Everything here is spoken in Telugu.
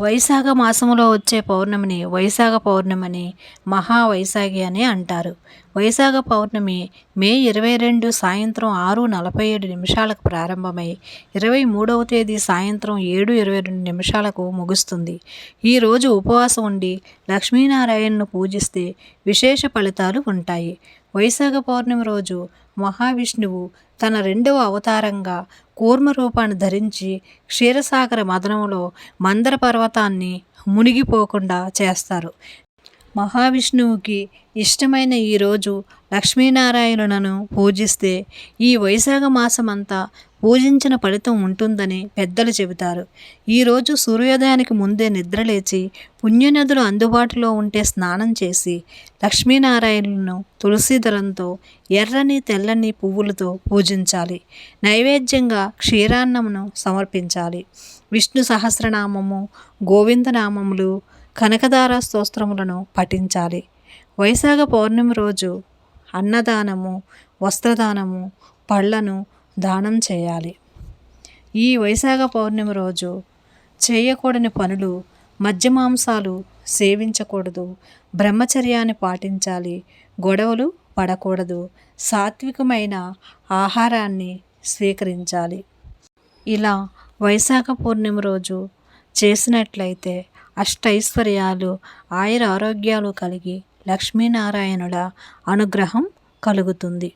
వైశాఖ మాసంలో వచ్చే పౌర్ణమిని వైశాఖ పౌర్ణమని మహావైశాఖి అని అంటారు. వైశాఖ పౌర్ణమి మే ఇరవై రెండు సాయంత్రం ఆరు నలభై ఏడు నిమిషాలకు ప్రారంభమై ఇరవై మూడవ తేదీ సాయంత్రం ఏడు ఇరవై రెండు నిమిషాలకు ముగుస్తుంది. ఈరోజు ఉపవాసం ఉండి లక్ష్మీనారాయణను పూజిస్తే విశేష ఫలితాలు ఉంటాయి. వైశాఖ పౌర్ణమి రోజు మహావిష్ణువు తన రెండవ అవతారంగా కూర్మ రూపాన్ని ధరించి క్షీరసాగర మదనంలో మందర పర్వతాన్ని మునిగిపోకుండా చేస్తారు. మహావిష్ణువుకి ఇష్టమైన ఈరోజు లక్ష్మీనారాయణులను పూజిస్తే ఈ వైశాఖ మాసమంతా పూజించిన ఫలితం ఉంటుందని పెద్దలు చెబుతారు. ఈరోజు సూర్యోదయానికి ముందే నిద్రలేచి పుణ్యనదులు అందుబాటులో ఉంటే స్నానం చేసి లక్ష్మీనారాయణులను తులసీదళంతో ఎర్రని తెల్లని పువ్వులతో పూజించాలి. నైవేద్యంగా క్షీరాన్నమును సమర్పించాలి. విష్ణు సహస్రనామము గోవిందనామములు కనకదార స్తోత్రములను పఠించాలి. వైశాఖ పౌర్ణమి రోజు అన్నదానము వస్త్రదానము పళ్ళను దానం చేయాలి. ఈ వైశాఖ పౌర్ణమి రోజు చేయకూడని పనులు మద్యమాంసాలు సేవించకూడదు. బ్రహ్మచర్యాన్ని పాటించాలి. గొడవలు పడకూడదు. సాత్వికమైన ఆహారాన్ని స్వీకరించాలి. ఇలా వైశాఖ పౌర్ణమి రోజు చేసినట్లయితే అష్టైశ్వర్యాలు ఆయుర ఆరోగ్యాలు కలిగి లక్ష్మీనారాయణుల అనుగ్రహం కలుగుతుంది.